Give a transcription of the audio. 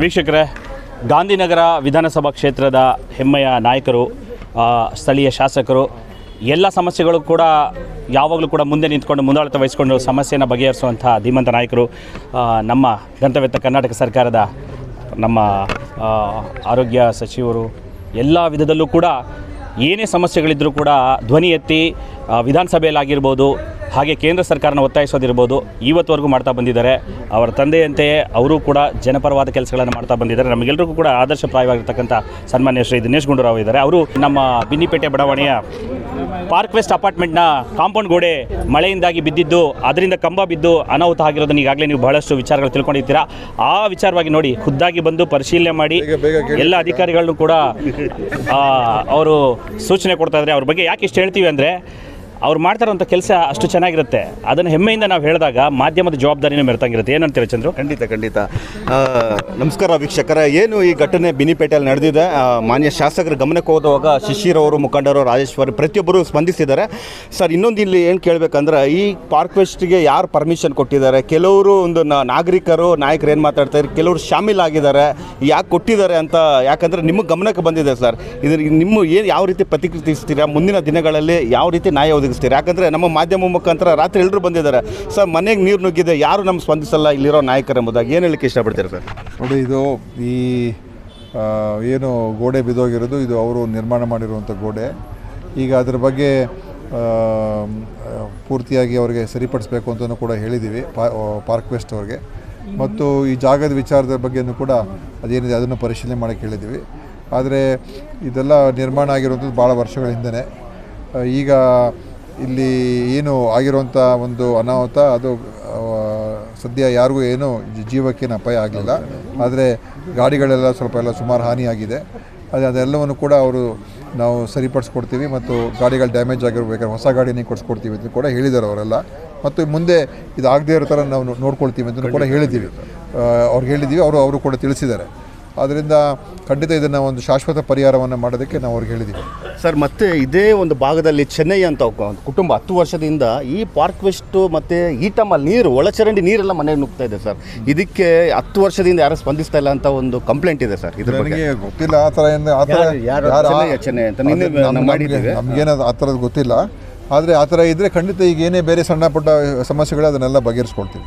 ವೀಕ್ಷಕರೇ, ಗಾಂಧಿನಗರ ವಿಧಾನಸಭಾ ಕ್ಷೇತ್ರದ ಹೆಮ್ಮೆಯ ನಾಯಕರು ಸ್ಥಳೀಯ ಶಾಸಕರು, ಎಲ್ಲ ಸಮಸ್ಯೆಗಳು ಕೂಡ ಯಾವಾಗಲೂ ಕೂಡ ಮುಂದೆ ನಿಂತ್ಕೊಂಡು ಮುಂದಾಳತ ವಹಿಸಿಕೊಂಡು ಸಮಸ್ಯೆಯನ್ನು ಬಗೆಹರಿಸುವಂಥ ಧೀಮಂತ ನಾಯಕರು ನಮ್ಮ ಗಂತವ್ಯತ್ತ ಕರ್ನಾಟಕ ಸರ್ಕಾರದ ನಮ್ಮ ಆರೋಗ್ಯ ಸಚಿವರು, ಎಲ್ಲ ವಿಧದಲ್ಲೂ ಕೂಡ ಏನೇ ಸಮಸ್ಯೆಗಳಿದ್ದರೂ ಕೂಡ ಧ್ವನಿ ಎತ್ತಿ ವಿಧಾನಸಭೆಯಲ್ಲಾಗಿರ್ಬೋದು ಹಾಗೆ ಕೇಂದ್ರ ಸರ್ಕಾರನ ಒತ್ತಾಯಿಸೋದಿರ್ಬೋದು ಇವತ್ತುವರೆಗೂ ಮಾಡ್ತಾ ಬಂದಿದ್ದಾರೆ. ಅವರ ತಂದೆಯಂತೆಯೇ ಅವರು ಕೂಡ ಜನಪರವಾದ ಕೆಲಸಗಳನ್ನು ಮಾಡ್ತಾ ಬಂದಿದ್ದಾರೆ. ನಮಗೆಲ್ಲರಿಗೂ ಕೂಡ ಆದರ್ಶಪ್ರಾಯವಾಗಿರ್ತಕ್ಕಂಥ ಸನ್ಮಾನ್ಯ ಶ್ರೀ ದಿನೇಶ್ ಗುಂಡೂರಾವ್ ಇದ್ದಾರೆ. ಅವರು ನಮ್ಮ ಬಿನ್ನಿಪೇಟೆ ಬಡಾವಣೆಯ ಪಾರ್ಕ್ ವೆಸ್ಟ್ ಅಪಾರ್ಟ್ಮೆಂಟ್ನ ಕಾಂಪೌಂಡ್ ಗೋಡೆ ಮಳೆಯಿಂದಾಗಿ ಬಿದ್ದಿದ್ದು ಅದರಿಂದ ಕಂಬ ಬಿದ್ದು ಅನಾಹುತ ಆಗಿರೋದನ್ನ ಈಗಾಗಲೇ ನೀವು ಬಹಳಷ್ಟು ವಿಚಾರಗಳು ತಿಳ್ಕೊಂಡಿರ್ತೀರಾ. ಆ ವಿಚಾರವಾಗಿ ನೋಡಿ ಖುದ್ದಾಗಿ ಬಂದು ಪರಿಶೀಲನೆ ಮಾಡಿ ಎಲ್ಲ ಅಧಿಕಾರಿಗಳನ್ನು ಕೂಡ ಅವರು ಸೂಚನೆ ಕೊಡ್ತಾ ಇದ್ದಾರೆ. ಅವ್ರ ಬಗ್ಗೆ ಯಾಕೆ ಇಷ್ಟು ಹೇಳ್ತೀವಿ ಅಂದರೆ ಅವ್ರು ಮಾಡ್ತಾರಂಥ ಕೆಲಸ ಅಷ್ಟು ಚೆನ್ನಾಗಿರುತ್ತೆ. ಅದನ್ನು ಹೆಮ್ಮೆಯಿಂದ ನಾವು ಹೇಳಿದಾಗ ಮಾಧ್ಯಮದ ಜವಾಬ್ದಾರಿನೂ ಮೆರೆತಂಗಿರುತ್ತೆ. ಏನಂತೀರ ಚಂದ್ರು? ಖಂಡಿತ ಖಂಡಿತ. ನಮಸ್ಕಾರ ವೀಕ್ಷಕರ. ಏನು ಈ ಘಟನೆ ಬಿನಿಪೇಟೆಯಲ್ಲಿ ನಡೆದಿದೆ? ಮಾನ್ಯ ಶಾಸಕರ ಗಮನಕ್ಕೆ ಹೋದಾಗ ಶಿಶಿರವರು ಮುಖಂಡರು, ರಾಜೇಶ್ವರಿ ಪ್ರತಿಯೊಬ್ಬರು ಸ್ಪಂದಿಸಿದ್ದಾರೆ. ಸರ್, ಇನ್ನೊಂದು ಇಲ್ಲಿ ಏನು ಕೇಳಬೇಕಂದ್ರೆ, ಈ ಪಾರ್ಕ್ ವೆಸ್ಟ್ಗೆ ಯಾರು ಪರ್ಮಿಷನ್ ಕೊಟ್ಟಿದ್ದಾರೆ? ಕೆಲವರು ಒಂದು ನಾಗರಿಕರು, ನಾಯಕರು ಏನು ಮಾತಾಡ್ತಾರೆ ಕೆಲವರು ಶಾಮೀಲಾಗಿದ್ದಾರೆ. ಯಾಕೆ ಕೊಟ್ಟಿದ್ದಾರೆ ಅಂತ ಯಾಕಂದರೆ ನಿಮ್ಮ ಗಮನಕ್ಕೆ ಬಂದಿದೆ, ಸರ್. ಇದ್ರ ನಿಮ್ಮ ಏನು, ಯಾವ ರೀತಿ ಪ್ರತಿಕ್ರಿಯಿಸ್ತೀರಾ? ಮುಂದಿನ ದಿನಗಳಲ್ಲಿ ಯಾವ ರೀತಿ ನ್ಯಾಯ ಯಾಕಂದರೆ ನಮ್ಮ ಮಾಧ್ಯಮ ಮುಖಾಂತರ ರಾತ್ರಿ ಎಲ್ಲರೂ ಬಂದಿದ್ದಾರೆ. ಸರ್, ಮನೆಗೆ ನೀರು ನುಗ್ಗಿದೆ, ಯಾರು ನಮ್ಮ ಸ್ಪಂದಿಸಲ್ಲ, ಇಲ್ಲಿರೋ ನಾಯಕರು ಎಂಬುದಾಗಿ ಏನು ಹೇಳಕ್ಕೆ ಇಷ್ಟಪಡ್ತೀರಿ ಸರ್? ನೋಡಿ, ಇದು ಈ ಏನು ಗೋಡೆ ಬಿದ್ದೋಗಿರೋದು, ಇದು ಅವರು ನಿರ್ಮಾಣ ಮಾಡಿರುವಂಥ ಗೋಡೆ. ಈಗ ಅದ್ರ ಬಗ್ಗೆ ಪೂರ್ತಿಯಾಗಿ ಅವರಿಗೆ ಸರಿಪಡಿಸಬೇಕು ಅಂತಲೂ ಕೂಡ ಹೇಳಿದ್ದೀವಿ ಪಾರ್ಕ್ ವೆಸ್ಟ್ ಅವ್ರಿಗೆ. ಮತ್ತು ಈ ಜಾಗದ ವಿಚಾರದ ಬಗ್ಗೆಯೂ ಕೂಡ ಅದೇನಿದೆ, ಅದನ್ನು ಪರಿಶೀಲನೆ ಮಾಡೋಕ್ಕೆ ಹೇಳಿದ್ದೀವಿ ಆದರೆ, ಇದೆಲ್ಲ ನಿರ್ಮಾಣ ಆಗಿರುವಂಥದ್ದು ಭಾಳ ವರ್ಷಗಳ ಹಿಂದೆನೇ. ಈಗ ಇಲ್ಲಿ ಏನು ಆಗಿರುವಂಥ ಒಂದು ಅನಾಹುತ ಅದು ಸದ್ಯ ಯಾರಿಗೂ ಏನೂ ಜೀವಕ್ಕೆ ಜೀವಕ್ಕೇನು ಅಪಾಯ ಆಗಲಿಲ್ಲ ಆದರೆ ಗಾಡಿಗಳೆಲ್ಲ ಸ್ವಲ್ಪ ಎಲ್ಲ ಸುಮಾರು ಹಾನಿಯಾಗಿದೆ. ಅದೇ ಅದೆಲ್ಲವನ್ನು ಕೂಡ ಅವರು ನಾವು ಸರಿಪಡಿಸ್ಕೊಡ್ತೀವಿ ಮತ್ತು ಗಾಡಿಗಳು ಡ್ಯಾಮೇಜ್ ಆಗಿರ್ಬೇಕಾದ್ರೆ ಹೊಸ ಗಾಡಿನೇ ಕೊಡಿಸ್ಕೊಡ್ತೀವಿ ಅಂತ ಕೂಡ ಹೇಳಿದ್ದಾರೆ ಅವರೆಲ್ಲ. ಮತ್ತು ಮುಂದೆ ಇದು ಆಗದೇ ಇರೋ ಥರ ನಾವು ನೋಡ್ಕೊಳ್ತೀವಿ ಅಂತ ಕೂಡ ಹೇಳಿದ್ದೀವಿ. ಅವ್ರಿಗೆ ಹೇಳಿದ್ದೀವಿ ಅವರು ಅವರು ಕೂಡ ತಿಳಿಸಿದ್ದಾರೆ. ಆದ್ದರಿಂದ ಖಂಡಿತ ಇದನ್ನು ಒಂದು ಶಾಶ್ವತ ಪರಿಹಾರವನ್ನು ಮಾಡೋದಕ್ಕೆ ನಾವು ಅವ್ರಿಗೆ ಹೇಳಿದ್ದೀವಿ. ಸರ್ ಮತ್ತೆ ಇದೇ ಒಂದು ಭಾಗದಲ್ಲಿ ಚೆನ್ನೈ ಅಂತ ಒಂದು ಕುಟುಂಬ ಹತ್ತು ವರ್ಷದಿಂದ ಈ ಪಾರ್ಕ್ ವೆಸ್ಟು ಮತ್ತು ಈಟಮಲ್ಲಿ ನೀರು ಒಳಚರಂಡಿ ನೀರೆಲ್ಲ ಮನೆಗೆ ನುಗ್ತಾ ಇದೆ ಸರ್. ಇದಕ್ಕೆ ಹತ್ತು ವರ್ಷದಿಂದ ಯಾರು ಸ್ಪಂದಿಸ್ತಾ ಇಲ್ಲ ಅಂತ ಒಂದು ಕಂಪ್ಲೇಂಟ್ ಇದೆ ಸರ್ ಇದ್ರ ಬಗ್ಗೆ. ನನಗೆ ಗೊತ್ತಿಲ್ಲ ಆ ಥರ ಏನು ಆ ಥರ ಚೆನ್ನೈ, ಅಂತ ಮಾಡಿದ್ದೇವೆ. ಆ ಥರದ್ದು ಗೊತ್ತಿಲ್ಲ. ಆದರೆ ಆ ಥರ ಇದ್ದರೆ ಖಂಡಿತ ಈಗ ಏನೇ ಬೇರೆ ಸಣ್ಣ ಪುಟ್ಟ ಸಮಸ್ಯೆಗಳು ಅದನ್ನೆಲ್ಲ ಬಗೆಹರಿಸ್ಕೊಳ್ತೀವಿ.